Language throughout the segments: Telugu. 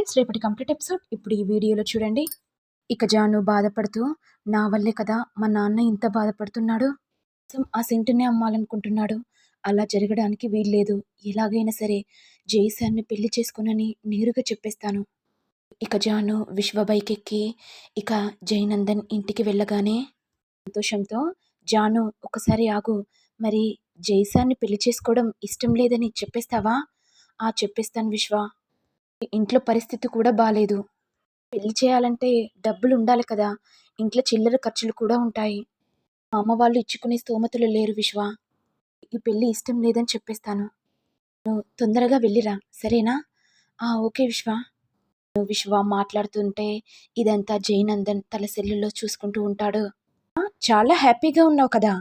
ఫ్రెండ్స్ రేపటి కంప్లీట్ ఎపిసోడ్ ఇప్పుడు ఈ వీడియోలో చూడండి. ఇక జాను బాధపడుతూ నా వల్లే కదా మా నాన్న ఇంత బాధపడుతున్నాడు. ఆ సెంటునే అమ్మాలనుకుంటున్నాడు. అలా జరగడానికి వీల్లేదు. ఎలాగైనా సరే జైసాన్ని పెళ్ళి చేసుకునని నేరుగా చెప్పేస్తాను. ఇక జాను విశ్వ బైక్ ఎక్కి ఇక జయనందన్ ఇంటికి వెళ్ళగానే సంతోషంతో జాను ఒకసారి ఆగు. మరి జైసాన్ని పెళ్ళి చేసుకోవడం ఇష్టం లేదని చెప్పేస్తావా? ఆ చెప్పేస్తాను విశ్వ. ఇంట్లో పరిస్థితి కూడా బాగాలేదు పెళ్ళి చేయాలంటే డబ్బులు ఉండాలి కదా. ఇంట్లో చిల్లర ఖర్చులు కూడా ఉంటాయి. మా అమ్మ వాళ్ళు ఇచ్చుకునే స్తోమతలు లేరు విశ్వ. ఈ పెళ్ళి ఇష్టం లేదని చెప్పేస్తాను. నువ్వు తొందరగా వెళ్ళిరా. సరేనా? ఆ ఓకే విశ్వ. నువ్వు విశ్వ మాట్లాడుతుంటే ఇదంతా జైనందన్ తల సెల్లులో చూసుకుంటూ ఉంటాడు. చాలా హ్యాపీగా ఉన్నావు కదా.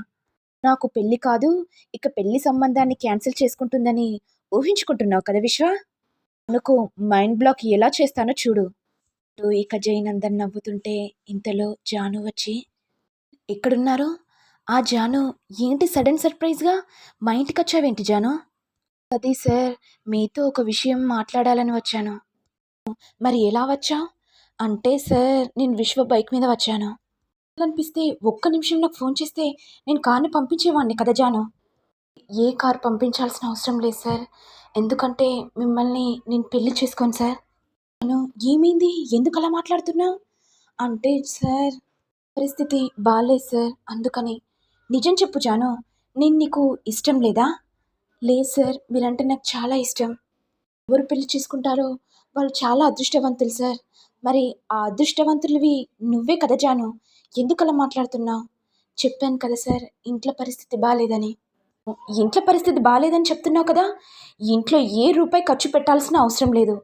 నాకు పెళ్ళి కాదు ఇక పెళ్ళి సంబంధాన్ని క్యాన్సిల్ చేసుకుంటుందని ఊహించుకుంటున్నావు కదా విశ్వ? నాకు మైండ్ బ్లాక్ ఎలా చేస్తానో చూడు. ఇక జయనందన్ నవ్వుతుంటే ఇంతలో జాను వచ్చి ఎక్కడున్నారు? ఆ జాను ఏంటి సడన్ సర్ప్రైజ్గా మా ఇంటికి వచ్చావేంటి జాను? అది సార్ మీతో ఒక విషయం మాట్లాడాలని వచ్చాను. మరి ఎలా వచ్చావు? అంటే సార్ నేను విశ్వ బైక్ మీద వచ్చాను. అనిపిస్తే ఒక్క నిమిషం నాకు ఫోన్ చేస్తే నేను కార్ని పంపించేవాడిని కదా జాను? ఏ కార్ పంపించాల్సిన అవసరం లేదు సార్. ఎందుకంటే మిమ్మల్ని నేను పెళ్ళి చేసుకోను సార్. నేను ఏమైంది? ఎందుకు అలా మాట్లాడుతున్నావు అంటే సార్ పరిస్థితి బాగాలేదు సార్. అందుకని నిజం చెప్పు జాను. నేను నీకు ఇష్టం లేదా? లేదు సార్. మీరంటే నాకు చాలా ఇష్టం. ఎవరు పెళ్ళి చేసుకుంటారో వాళ్ళు చాలా అదృష్టవంతులు సార్. మరి ఆ అదృష్టవంతులవి నువ్వే కదా జాను. ఎందుకలా మాట్లాడుతున్నావు? చెప్పాను కదా సార్. ఇంట్లో పరిస్థితి బాగాలేదని ఇంట్లో పరిస్థితి బాగాలేదని చెప్తున్నావు కదా? ఇంట్లో ఏ రూపాయి ఖర్చు పెట్టాల్సిన అవసరం లేదు.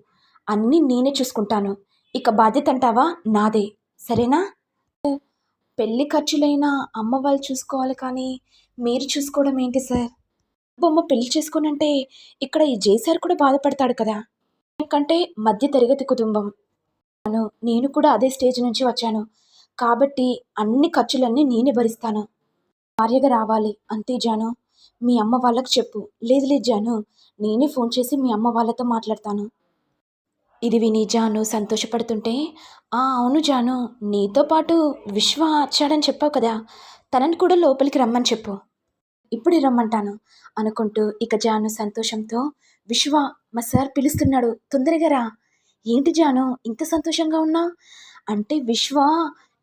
అన్నీ నేనే చూసుకుంటాను. ఇక బాధ్యత అంటావా? నాదే. సరేనా? పెళ్ళి ఖర్చులైనా అమ్మ వాళ్ళు చూసుకోవాలి కానీ మీరు చూసుకోవడం ఏంటి సార్? బొమ్మ పెళ్ళి చేసుకోనంటే ఇక్కడ ఈ జేసార్ కూడా బాధపడతాడు కదా. ఎందుకంటే మధ్య తరగతి కుటుంబం. నేను కూడా అదే స్టేజ్ నుంచి వచ్చాను. కాబట్టి అన్ని ఖర్చులన్నీ నేనే భరిస్తాను. భార్యగా రావాలి. అంతే జాను. మీ అమ్మ వాళ్ళకి చెప్పు. లేదు లేదు జాను నేనే ఫోన్ చేసి మీ అమ్మ వాళ్ళతో మాట్లాడతాను. ఇది విని జాను సంతోషపడుతుంటే ఆ అవును జాను నీతో పాటు విశ్వ వచ్చాడని చెప్పావు కదా తనని కూడా లోపలికి రమ్మని చెప్పు. ఇప్పుడే రమ్మంటాను అనుకుంటూ ఇక జాను సంతోషంతో విశ్వ మా సార్ పిలుస్తున్నాడు తొందరగా రా. ఏంటి జాను ఇంత సంతోషంగా ఉన్నా? అంటే విశ్వ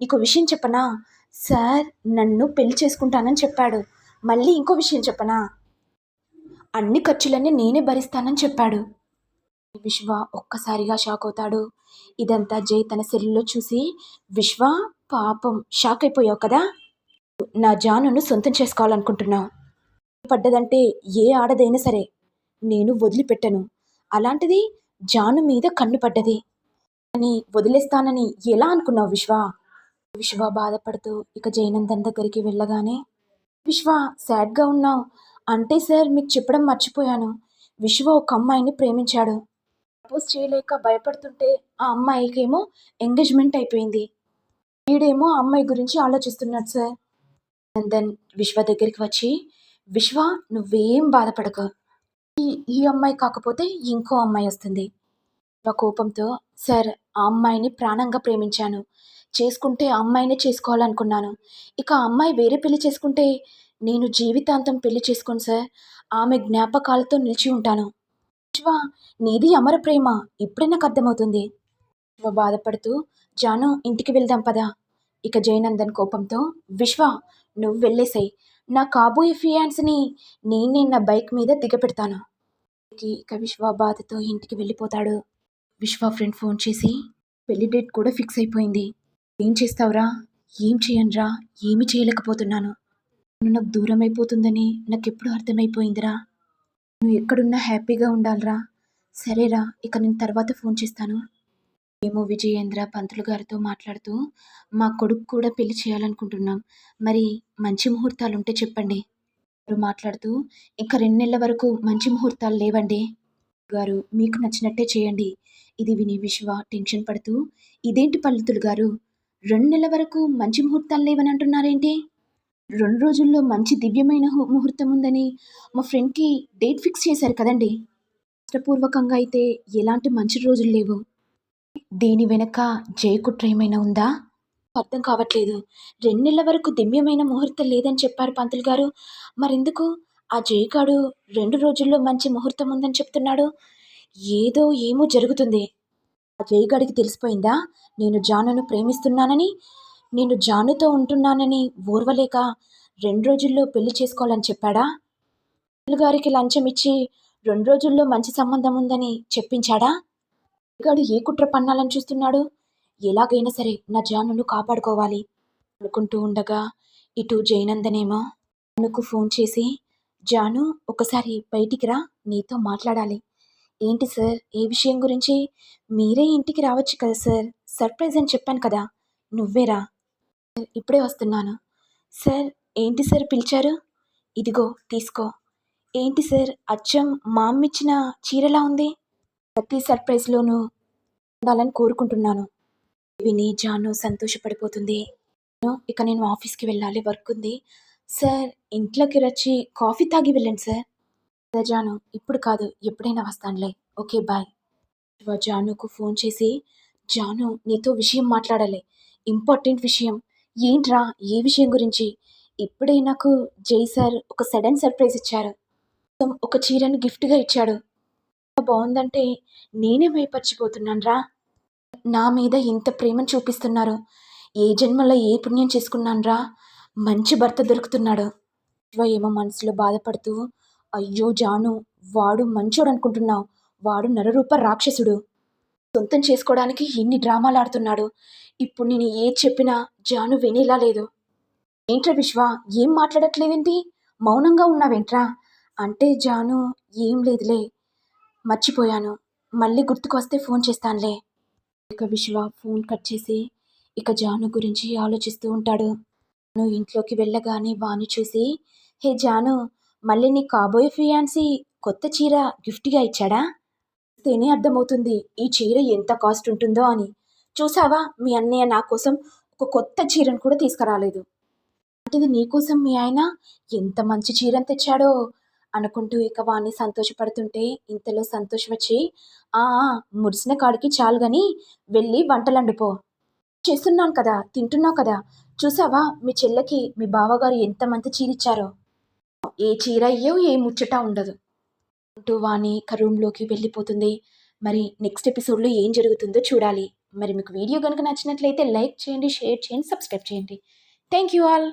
నీకు విషయం చెప్పనా? సార్ నన్ను పెళ్ళి చేసుకుంటానని చెప్పాడు. మళ్ళీ ఇంకో విషయం చెప్పనా? అన్ని ఖర్చులన్నీ నేనే భరిస్తానని చెప్పాడు. విశ్వ ఒక్కసారిగా షాక్ అవుతాడు. ఇదంతా జై తన సెల్లులో చూసి విశ్వ పాపం షాక్ అయిపోయావు కదా? నా జానును సొంతం చేసుకోవాలనుకుంటున్నావు. పడ్డదంటే ఏ ఆడదైనా సరే నేను వదిలిపెట్టను. అలాంటిది జాను మీద కన్ను పడ్డది. అని వదిలేస్తానని ఎలా అనుకున్నావు విశ్వ? విశ్వ బాధపడుతూ ఇక జయనందన్ దగ్గరికి వెళ్ళగానే విశ్వ సాడ్గా ఉన్నావు? అంటే సార్ మీకు చెప్పడం మర్చిపోయాను. విశ్వ ఒక అమ్మాయిని ప్రేమించాడు. ప్రపోజ్ చేయలేక భయపడుతుంటే ఆ అమ్మాయికేమో ఎంగేజ్మెంట్ అయిపోయింది. వీడేమో ఆ అమ్మాయి గురించి ఆలోచిస్తున్నాడు సార్. నందన్ విశ్వ దగ్గరికి వచ్చి విశ్వ నువ్వేం బాధపడక. ఈ ఈ అమ్మాయి కాకపోతే ఇంకో అమ్మాయి వస్తుంది. నా కోపంతో సార్ ఆ అమ్మాయిని ప్రాణంగా ప్రేమించాను. చేసుకుంటే ఆ అమ్మాయినే చేసుకోవాలనుకున్నాను. ఇక ఆ అమ్మాయి వేరే పెళ్ళి చేసుకుంటే నేను జీవితాంతం పెళ్ళి చేసుకోను సార్. ఆమె జ్ఞాపకాలతో నిలిచి ఉంటాను. విశ్వ నీది అమర ప్రేమ. ఇప్పుడే నాకు అర్థమవుతుంది. విశ్వ బాధపడుతూ జాను ఇంటికి వెళ్దాం పదా. ఇక జయనందన్ కోపంతో విశ్వ నువ్వు వెళ్ళేసాయి. నా కాబోయే ఫియాన్స్ని నేనే నా బైక్ మీద దిగపెడతాను. ఇక విశ్వ బాధతో ఇంటికి వెళ్ళిపోతాడు. విశ్వ ఫ్రెండ్ ఫోన్ చేసి పెళ్ళి డేట్ కూడా ఫిక్స్ అయిపోయింది. ఏం చేస్తావురా? ఏం చేయనురా ఏమి చేయలేకపోతున్నాను. నువ్వు నాకు దూరం అయిపోతుందని నాకు ఎప్పుడు అర్థమైపోయిందిరా? నువ్వు ఎక్కడున్నా హ్యాపీగా ఉండాలిరా. సరేరా ఇక నేను తర్వాత ఫోన్ చేస్తాను. మేము విజయేంద్ర పంతులు గారితో మాట్లాడుతూ మా కొడుకు కూడా పెళ్ళి చేయాలనుకుంటున్నాం. మరి మంచి ముహూర్తాలు ఉంటే చెప్పండి మాట్లాడుతూ ఇంకా రెండు నెలల వరకు మంచి ముహూర్తాలు లేవండి. గారు మీకు నచ్చినట్టే చేయండి. ఇది విని విశ్వ టెన్షన్ పడుతూ ఇదేంటి పల్లితులు గారు? రెండు నెలల వరకు మంచి ముహూర్తాలు లేవని అంటున్నారేంటి? రెండు రోజుల్లో మంచి దివ్యమైన ముహూర్తం ఉందని మా ఫ్రెండ్కి డేట్ ఫిక్స్ చేశారు కదండి. రాష్ట్రపూర్వకంగా అయితే ఎలాంటి మంచి రోజులు లేవు. దీని వెనక జయకుట్ర ఏమైనా ఉందా? అర్థం కావట్లేదు. రెండు నెలల వరకు దివ్యమైన ముహూర్తం లేదని చెప్పారు పంతులు గారు. మరెందుకు? ఆ జయగాడు రెండు రోజుల్లో మంచి ముహూర్తం ఉందని చెప్తున్నాడు. ఏదో ఏమో జరుగుతుంది. ఆ జయగాడికి తెలిసిపోయిందా? నేను జానును ప్రేమిస్తున్నానని నేను జానుతో ఉంటున్నానని ఓర్వలేక రెండు రోజుల్లో పెళ్ళి చేసుకోవాలని చెప్పాడా? గారికి లంచం ఇచ్చి రెండు రోజుల్లో మంచి సంబంధం ఉందని చెప్పించాడా? గాడు ఏ కుట్ర పన్నాలని చూస్తున్నాడు? ఎలాగైనా సరే నా జానును కాపాడుకోవాలి అనుకుంటూ ఉండగా ఇటు జయనందనేమో అనుకు ఫోన్ చేసి జాను ఒకసారి బయటికి రా నీతో మాట్లాడాలి. ఏంటి సార్ ఏ విషయం గురించి? మీరే ఇంటికి రావచ్చు కదా సార్ సర్ప్రైజ్ అని చెప్పాను కదా నువ్వేరా "సార్, ఇప్పుడే వస్తున్నాను. సార్ ఏంటి సార్ పిలిచారు? ఇదిగో తీసుకో. ఏంటి సార్ అచ్చం మా అమ్మ ఇచ్చిన చీరలా ఉంది? ప్రతి సర్ప్రైజ్లోనూ ఉండాలని కోరుకుంటున్నాను. విని జాను సంతోషపడిపోతుంది. ఇక నేను ఆఫీస్కి వెళ్ళాలి వర్క్ ఉంది. సార్ ఇంట్లోకి వచ్చి కాఫీ తాగి వెళ్ళండి సార్. జాను ఇప్పుడు కాదు ఎప్పుడైనా వస్తానులే. Okay bye. జానుకు ఫోన్ చేసి జాను నీతో విషయం మాట్లాడాలి. ఇంపార్టెంట్ విషయం. ఏంట్రా ఏ విషయం గురించి? ఇప్పుడే నాకు జై సార్ ఒక సడన్ సర్ప్రైజ్ ఇచ్చారు. ఒక చీరను గిఫ్ట్గా ఇచ్చాడు. బాగుందంటే నేనే భయపరిచిపోతున్నాను రా నా మీద ఇంత ప్రేమను చూపిస్తున్నారు. ఏ జన్మలో ఏ పుణ్యం చేసుకున్నాను రా మంచి భర్త దొరుకుతున్నాడు. శివ ఏమో మనసులో బాధపడుతూ అయ్యో జాను వాడు మంచోడు అనుకుంటున్నావు. వాడు నరరూప రాక్షసుడు. సొంతం చేసుకోవడానికి ఎన్ని డ్రామాలు ఆడుతున్నాడు. ఇప్పుడు నేను ఏది చెప్పినా జాను వినేలా లేదు. ఏంట్రా విశ్వ ఏం మాట్లాడట్లేదేంటి? మౌనంగా ఉన్నావేంట్రా? అంటే జాను ఏం లేదులే. మర్చిపోయాను. మళ్ళీ గుర్తుకు వస్తే ఫోన్ చేస్తానులే. ఇక విశ్వ ఫోన్ కట్ చేసి ఇక జాను గురించి ఆలోచిస్తూ ఉంటాడు. నువ్వు ఇంట్లోకి వెళ్ళగానే వాణి చూసి హే జాను మళ్ళీ నీ కాబోయే ఫియాన్సీ కొత్త చీర గిఫ్ట్గా ఇచ్చాడా? తేనే అర్థమవుతుంది ఈ చీర ఎంత కాస్ట్ ఉంటుందో అని. చూసావా మీ అన్నయ్య నా కోసం ఒక కొత్త చీరను కూడా తీసుకురాలేదు. అంటే నీకోసం మీ ఆయన? ఎంత మంచి చీరను తెచ్చాడో అనుకుంటూ ఇక వాణ్ణి సంతోషపడుతుంటే ఇంతలో సంతోషం వచ్చి ఆ మురిసిన కాడికి చాలు గాని వెళ్ళి వంటలండిపో చేస్తున్నాను కదా తింటున్నావు కదా చూసావా? మీ చెల్లెకి మీ బావగారు ఎంత మంచి చీరిచ్చారో. ఏ చీర అయ్యో ఏ ముచ్చట ఉండదు. అంటూ వాణి రూమ్లోకి వెళ్ళిపోతుంది. మరి నెక్స్ట్ ఎపిసోడ్లో ఏం జరుగుతుందో చూడాలి. మరి మీకు వీడియో కనుక నచ్చినట్లయితే లైక్ చేయండి షేర్ చేయండి సబ్స్క్రైబ్ చేయండి. Thank you all.